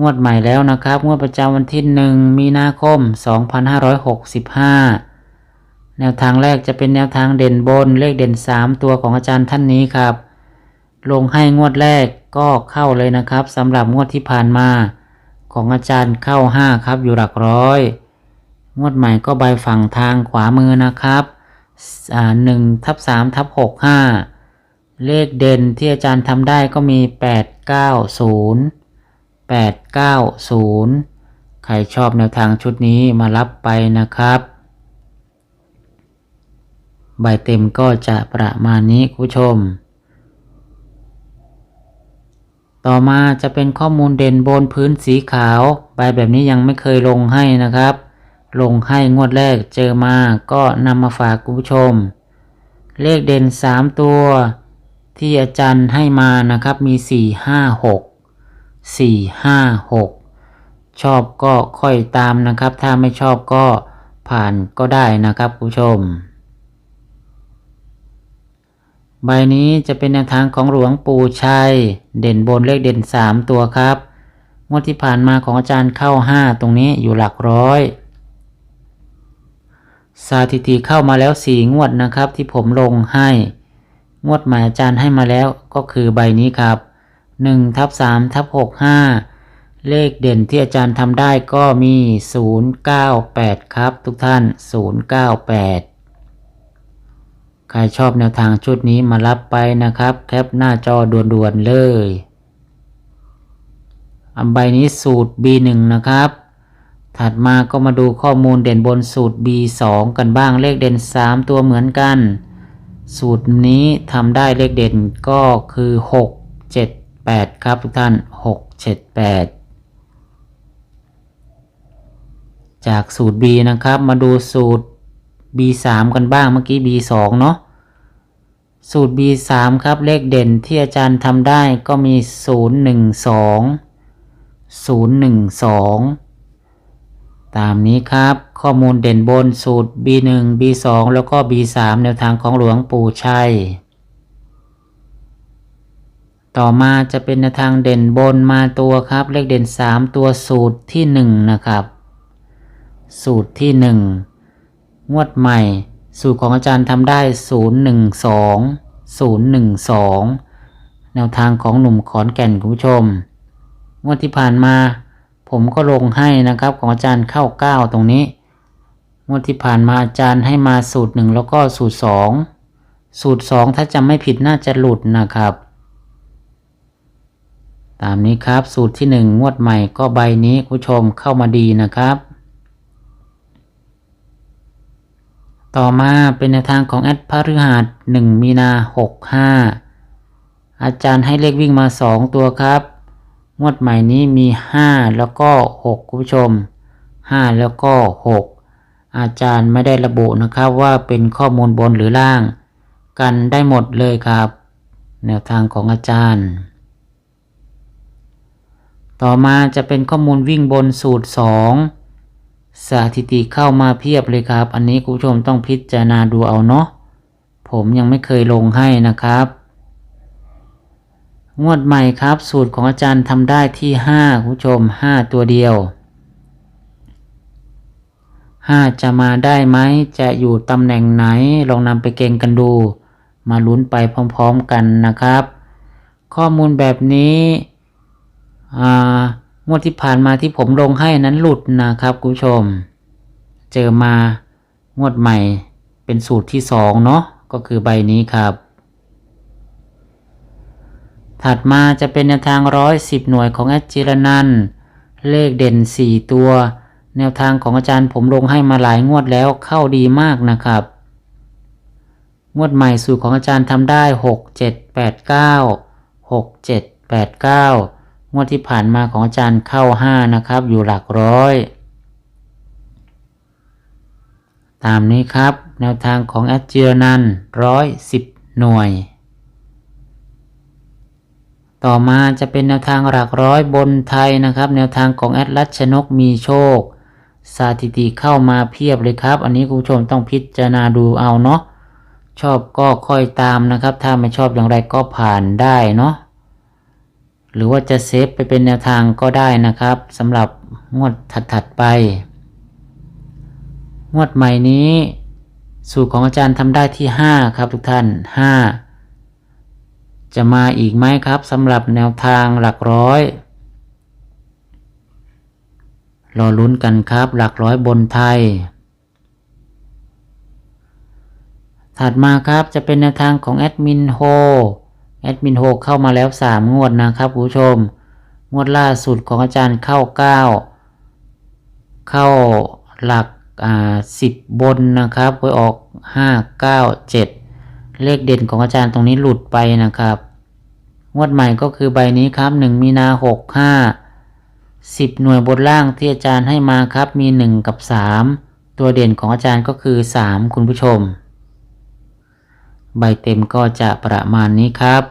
งวดใหม่แล้วนะครับ งวดประจำวันที่หนึ่งมีนาคม 2565 แนวทางแรกจะเป็นแนวทางเด่นบนเลขเด่น 3 ตัวของอาจารย์ท่านนี้ครับ ลงให้งวดแรกก็เข้าเลยนะครับสำหรับงวดที่ผ่านมา ของอาจารย์เข้า 5 ครับอยู่หลักร้อย งวดใหม่ก็ใบฝั่งทางขวามือนะครับอ่า1ทับ3ทับ6 5เลขเด่นที่อาจารย์ทำได้ก็มี8 9 0 890 ใครชอบแนวทางชุดนี้มารับไปนะครับ ใบเต็มก็จะประมาณนี้คุณผู้ชม ต่อมาจะเป็นข้อมูลเด่นบนพื้นสีขาว ใบแบบนี้ยังไม่เคยลงให้นะครับ ลงให้งวดแรกเจอมาก็นำมาฝากคุณผู้ชม เลขเด่น 3 ตัวที่อาจารย์ให้มานะครับมี 4 5 6 4 5 6ชอบก็ค่อยตามนะครับ ถ้าไม่ชอบก็ผ่านก็ได้นะครับคุณผู้ชม ใบนี้จะเป็นแนวทางของหลวงปู่ชัย เด่นบนเลขเด่น 3 ตัวครับงวดที่ผ่านมาของอาจารย์เข้า 5 ตรงนี้อยู่หลักร้อยสถิติเข้ามาแล้ว 4 งวดนะครับที่ผมลงให้ งวดหม่อาจารย์ให้มาแล้วก็คือใบนี้ครับ 1ทับ3ทับ6 5 เลขเด่นที่อาจารย์ทำได้ก็มี 098 ครับ ทุกท่าน 098 ใครชอบแนวทางชุดนี้มารับไปนะครับ แคปหน้าจอด่วนๆเลยอันใบนี้สูตร B1 นะครับ ถัดมาก็มาดูข้อมูลเด่นบนสูตร B2 กันบ้างเลขเด่น 3 ตัวเหมือนกัน สูตรนี้ทำได้เลขเด่นก็คือ 6 7 8 ครับทุกท่าน 6 7 8 จากสูตร B นะครับ มาดูสูตร B3 กันบ้างเมื่อกี้ B2 เนาะสูตร B3 ครับ เลขเด่นที่อาจารย์ทำได้ก็มี 012 012 ตามนี้ครับข้อมูลเด่นบนสูตร B1 B2 แล้วก็ B3 แนวทางของหลวงปู่ชัย ต่อมาจะเป็นแนวทางเด่นบนมาตัวครับ เลขเด่น 3 ตัวสูตรที่ 1 นะครับ สูตรที่ 1 งวดใหม่ สูตรของอาจารย์ทำได้ 012 012 แนวทางของหนุ่มขอนแก่นคุณผู้ชม งวดที่ผ่านมา ผมก็ลงให้นะครับของอาจารย์เข้า 9 ตรงนี้ งวดที่ผ่านมาอาจารย์ให้มาสูตร 1 แล้วก็สูตร 2 สูตร 2 ถ้าจำไม่ผิดน่าจะหลุดนะครับ ตามนี้ครับ สูตรที่1งวดใหม่ก็ใบนี้คุณผู้ชมเข้ามาดีนะครับ ต่อมาเป็นแนวทางของแอดพฤหัส1มีนา65 อาจารย์ให้เลขวิ่งมา 2 ตัวครับ งวดใหม่นี้มี 5 แล้วก็ 6 คุณผู้ชม 5 แล้วก็ 6 อาจารย์ไม่ได้ระบุนะครับว่าเป็นข้อมูลบนหรือล่าง กันได้หมดเลยครับ แนวทางของอาจารย์ ต่อมาจะเป็นข้อมูลวิ่งบนสูตร 2 สถิติเข้ามาเพียบเลยครับ อันนี้คุณผู้ชมต้องพิจารณาดูเอาเนาะผมยังไม่เคยลงให้นะครับ งวดใหม่ครับ สูตรของอาจารย์ทำได้ที่5คุณผู้ชม 5 ตัวเดียว 5 จะมาได้ไหมจะอยู่ตำแหน่งไหนลองนำไปเก่งกันดู มาลุ้นไปพร้อมๆกันนะครับ ข้อมูลแบบนี้ งวดที่ผ่านมาที่ผมลงให้นั้นหลุดนะครับคุณผู้ชม เจอมางวดใหม่เป็นสูตรที่สองเนาะก็คือใบนี้ครับ ถัดมาจะเป็นแนวทางร้อยสิบหน่วยของแอดจิรนันเลขเด่นสี่ตัว แนวทางของอาจารย์ผมลงให้มาหลายงวดแล้วเข้าดีมากนะครับ งวดใหม่สูตรของอาจารย์ทำได้หกเจ็ดแปดเก้าหกเจ็ดแปดเก้า งวดที่ผ่านมาของอาจารย์เข้าห้านะครับ อยู่หลักร้อย ตามนี้ครับ แนวทางของแอดเจียนันร้อยสิบหน่วย ต่อมาจะเป็นแนวทางหลักร้อยบนไทยนะครับ แนวทางของแอดรัชนกมีโชค สถิติเข้ามาเพียบเลยครับ อันนี้คุณผู้ชมต้องพิจารณาดูเอาเนาะชอบก็ค่อยตามนะครับ ถ้าไม่ชอบอย่างไรก็ผ่านได้เนาะ หรือว่าจะเซฟไปเป็นแนวทางก็ได้นะครับสำหรับงวดถัดๆไป งวดใหม่นี้ สูตรของอาจารย์ทำได้ที่ 5 ครับทุกท่าน 5 จะมาอีกไหมครับสำหรับแนวทางหลักร้อย รอลุ้นกันครับหลักร้อยบนไทย ถัดมาครับจะเป็นแนวทางของแอดมินโฮ แอดมินโฮเข้ามาแล้ว 3 งวดนะครับคุณผู้ชม งวดล่าสุดของอาจารย์เข้า 9 เข้าหลักอ่า10บนนะครับไว้ออก 5 9 7 เลขเด่นของอาจารย์ตรงนี้หลุดไปนะครับ งวดใหม่ก็คือใบนี้ครับ 1 มีนา 65 10 หน่วยบนล่างที่อาจารย์ให้มาครับมี 1 กับ 3 ตัวเด่นของอาจารย์ก็คือ 3 คุณผู้ชม ใบเต็มก็จะประมาณนี้ครับ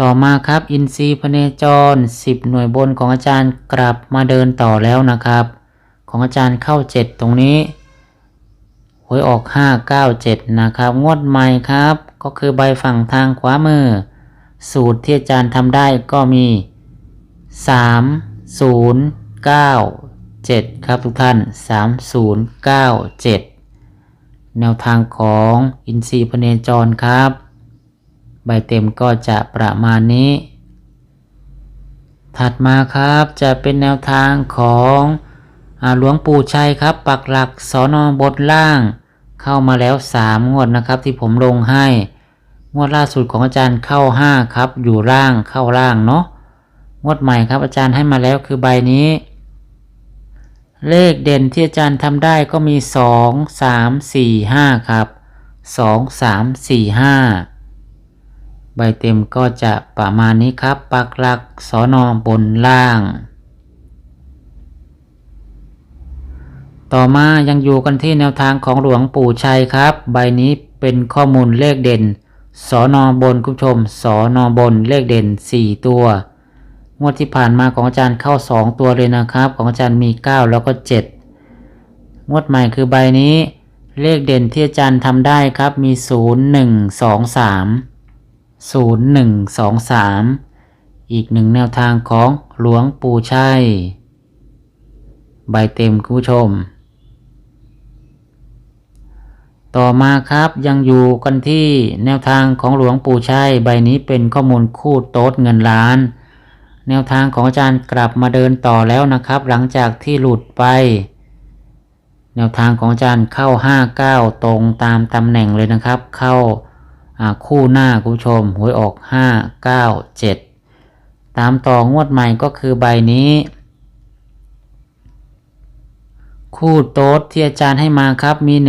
ต่อมาครับอินทรีย์พเนจร 10 หน่วยบนของอาจารย์กลับมาเดินต่อแล้วนะครับ ของอาจารย์เข้า 7 ตรงนี้หวยออก 597 นะครับ งวดใหม่ครับ ก็คือใบฝั่งทางขวามือ สูตรที่อาจารย์ทำได้ก็มี 3 0 9 7 ครับทุกท่าน 3097 แนวทางของอินทรีย์พเนจรครับ ใบเต็มก็จะประมาณนี้ ถัดมาครับจะเป็นแนวทางของอหลวงปู่ชัยครับ ปักหลักสอนอบทล่าง เข้ามาแล้ว 3 งวดนะครับที่ผมลงให้ งวดล่าสุดของอาจารย์เข้า 5 ครับ อยู่ล่างเข้าล่างเนาะงวดใหม่ครับอาจารย์ให้มาแล้วคือใบนี้ เลขเด่นที่อาจารย์ทำได้ก็มี2 3 4 5ครับ2 3 4 5ใบเต็มก็จะประมาณนี้ครับปักหลักสอนอบนล่าง ต่อมายังอยู่กันที่แนวทางของหลวงปู่ชัยครับ ใบนี้เป็นข้อมูลเลขเด่นสอนอบนคุณผู้ชมสอนอบนเลขเด่น 4 ตัว งวดที่ผ่านมาของอาจารย์เข้า 2 ตัวเลยนะครับ ของอาจารย์มี 9 แล้วก็ 7 งวดใหม่คือใบนี้ เลขเด่นที่อาจารย์ทำได้ครับมี 0 1 2 3 0 1 2 3 อีกหนึ่งแนวทางของหลวงปู่ชัย ใบเต็มคุณผู้ชม ต่อมาครับยังอยู่กันที่แนวทางของหลวงปู่ชัย ใบนี้เป็นข้อมูลคู่โต๊ดเงินล้าน แนวทางของอาจารย์กลับมาเดินต่อแล้วนะครับ หลังจากที่หลุดไป แนวทางของอาจารย์เข้า 59 ตรงตามตำแหน่งเลยนะครับ เข้าคู่หน้าคุณผู้ชมหวยออก 5 9 7 ตามต่องวดใหม่ก็คือใบนี้ คู่โต๊ดที่อาจารย์ให้มาครับมี 1 0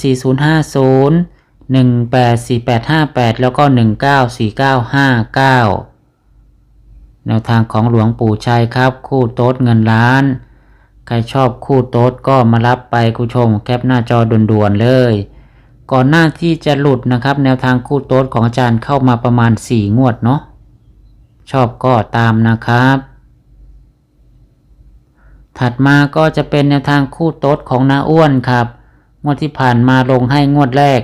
4 0 5 0 1 8 4 8 5 8 แล้วก็ 1 9 4 9 5 9 แนวทางของหลวงปู่ชัยครับ คู่โต๊ดเงินล้าน ใครชอบคู่โต๊ดก็มารับไปคุณผู้ชมแคปหน้าจอด่วนๆเลย ก่อนหน้าที่จะหลุดนะครับ แนวทางคู่โต๊ดของอาจารย์เข้ามาประมาณ 4 งวดเนาะชอบก็ตามนะครับ ถัดมาก็จะเป็นแนวทางคู่โต๊ดของนาอ้วนครับ งวดที่ผ่านมาลงให้งวดแรก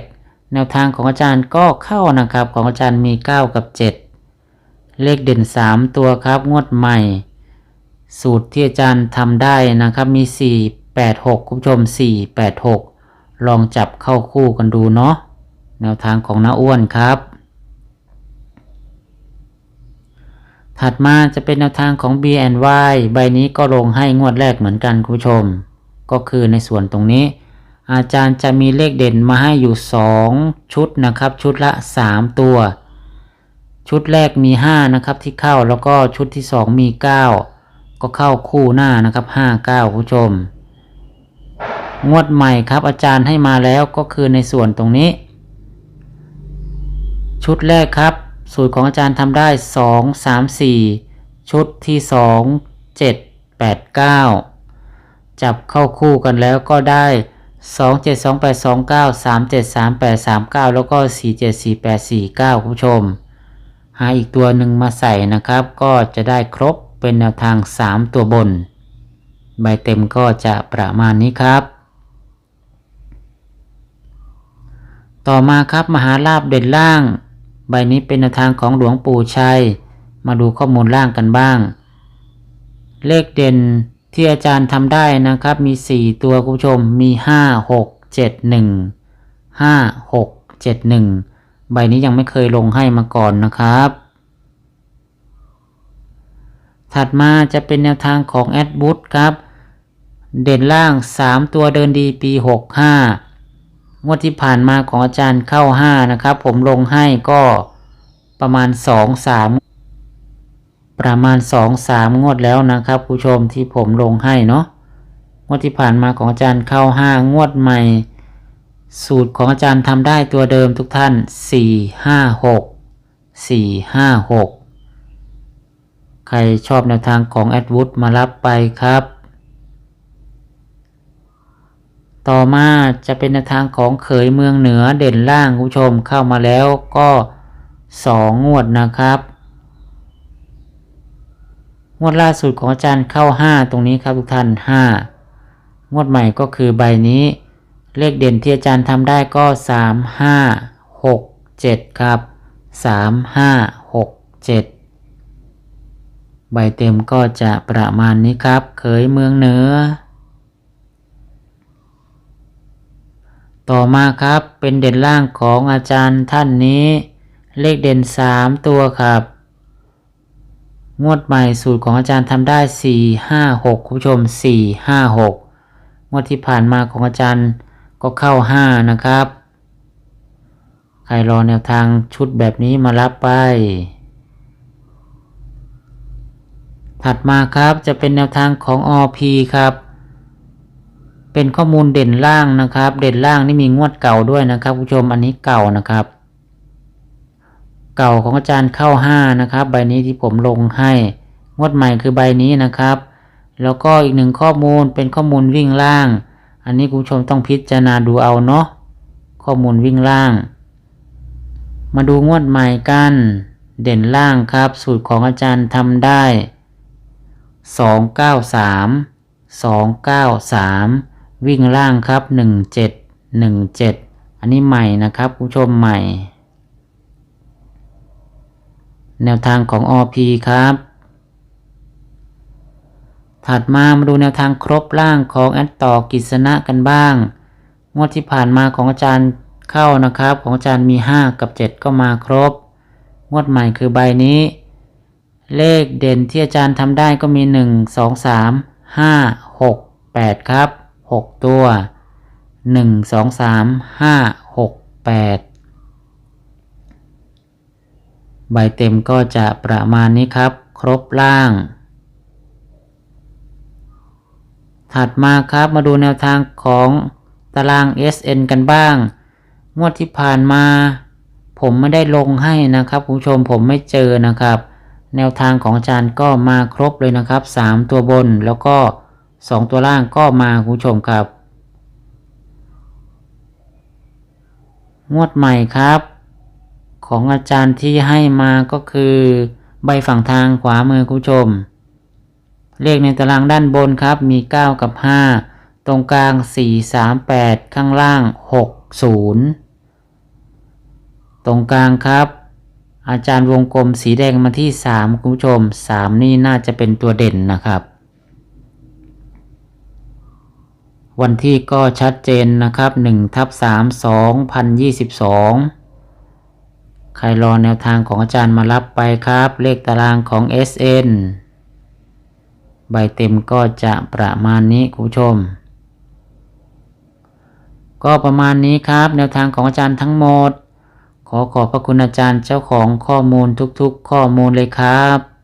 แนวทางของอาจารย์ก็เข้านะครับของอาจารย์มี 9 กับ 7 เลขเด่น3ตัวครับ งวดใหม่ สูตรที่อาจารย์ทำได้นะครับมี4 8 6คุณผู้ชม4 8 6ลองจับเข้าคู่กันดูเนาะแนวทางของน้าอ้วนครับ ถัดมาจะเป็นแนวทางของ B&Y ใบนี้ก็ลงให้งวดแรกเหมือนกันคุณผู้ชม ก็คือในส่วนตรงนี้ อาจารย์จะมีเลขเด่นมาให้อยู่ 2 ชุดนะครับ ชุดละ 3 ตัว ชุดแรกมี 5 นะครับที่เข้าแล้วก็ชุดที่ 2 มี 9 ก็เข้าคู่หน้านะครับ 5 9คุณผู้ชม งวดใหม่ครับอาจารย์ให้มาแล้วก็คือในส่วนตรงนี้ ชุดแรกครับ สูตรของอาจารย์ทำได้ 2 3 4 ชุดที่ 2 7 8 9 จับเข้าคู่กันแล้วก็ได้2 7 2 8 2 9 3 7 3 8 3 9แล้วก็4 7 4 8 4 9คุณผู้ชม หาอีกตัวหนึ่งมาใส่นะครับ ก็จะได้ครบเป็นแนวทาง 3 ตัวบน ใบเต็มก็จะประมาณนี้ครับ ต่อมาครับมหาลาบเด่นล่าง ใบนี้เป็นแนวทางของหลวงปู่ชัย มาดูข้อมูลล่างกันบ้าง เลขเด่นที่อาจารย์ทำได้นะครับมี 4 ตัวคุณผู้ชมมี 5 6 7 1 5 6 7 1 ใบนี้ยังไม่เคยลงให้มาก่อนนะครับ ถัดมาจะเป็นแนวทางของแอดบูธครับ เด่นล่าง 3 ตัวเดินดีปี 65 งวดที่ผ่านมาของอาจารย์เข้า 5 นะครับ ผมลงให้ก็ประมาณ 2 3 ประมาณ 2 3 งวดแล้วนะครับผู้ชมที่ผมลงให้เนาะงวดที่ผ่านมาของอาจารย์เข้า 5 งวดใหม่ สูตรของอาจารย์ทำได้ตัวเดิมทุกท่าน 4 5 6 4 5 6 ใครชอบแนวทางของแอดวูดมารับไปครับ ต่อมาจะเป็นแนวทางของเขยเมืองเหนือเด่นล่างคุณผู้ชมเข้ามาแล้วก็สองงวดนะครับ งวดล่าสุดของอาจารย์เข้า 5 ตรงนี้ครับทุกท่าน 5 งวดใหม่ก็คือใบนี้ เลขเด่นที่อาจารย์ทำได้ก็ 3 5 6 7 ครับ 3 5 6 7 ใบเต็มก็จะประมาณนี้ครับเขยเมืองเหนือ ต่อมาครับเป็นเด่นล่างของอาจารย์ท่านนี้ เลขเด่น 3 ตัวครับ งวดใหม่สูตรของอาจารย์ทำได้ 4 5 6 คุณผู้ชม 4 5 6 งวดที่ผ่านมาของอาจารย์ ก็เข้า5นะครับ ใครรอแนวทางชุดแบบนี้มารับไป ถัดมาครับจะเป็นแนวทางของ OP ครับ เป็นข้อมูลเด่นล่างนะครับ เด่นล่างนี่มีงวดเก่าด้วยนะครับผู้ชมอันนี้เก่านะครับ เก่าของอาจารย์เข้า5นะครับ ใบนี้ที่ผมลงให้งวดใหม่คือใบนี้นะครับ แล้วก็อีกหนึ่งข้อมูลเป็นข้อมูลวิ่งล่าง อันนี้คุณผู้ชมต้องพิจารณาดูเอาเนาะข้อมูลวิ่งล่าง มาดูงวดใหม่กัน เด่นล่างครับ สูตรของอาจารย์ทำได้ 293 293 วิ่งล่างครับ 17 17 อันนี้ใหม่นะครับคุณผู้ชมใหม่ แนวทางของ OP ครับ ถัดมามาดูแนวทางครบล่างของแอดต่อกิษณะกันบ้าง งวดที่ผ่านมาของอาจารย์เข้านะครับ ของอาจารย์มี 5 กับ 7 ก็มาครบ งวดใหม่คือใบนี้ เลขเด่นที่อาจารย์ทำได้ก็มี 1 2 3 5 6 8 ครับ 6 ตัว 1 2 3 5 6 8 ใบเต็มก็จะประมาณนี้ครับ ครบล่าง ถัดมาครับมาดูแนวทางของตาราง SN กันบ้าง งวดที่ผ่านมา ผมไม่ได้ลงให้นะครับคุณผู้ชมผมไม่เจอนะครับ แนวทางของอาจารย์ก็มาครบเลยนะครับ 3 ตัวบนแล้วก็ 2 ตัวล่างก็มาคุณผู้ชมครับ งวดใหม่ครับ ของอาจารย์ที่ให้มาก็คือ ใบฝั่งทางขวามือคุณผู้ชม เลขในตารางด้านบนครับมี 9 กับ 5 ตรงกลาง 4 3 8 ข้างล่าง 6 0 ตรงกลางครับ อาจารย์วงกลมสีแดงมาที่ 3 คุณผู้ชม 3 นี่น่าจะเป็นตัวเด่นนะครับ วันที่ก็ชัดเจนนะครับ1ทับ3 2022ใครรอแนวทางของอาจารย์มารับไปครับ เลขตารางของ SN ใบเต็มก็จะประมาณนี้คุณผู้ชม ก็ประมาณนี้ครับ แนวทางของอาจารย์ทั้งหมด ขอขอบพระคุณอาจารย์เจ้าของข้อมูลทุกๆ ข้อมูลเลยครับ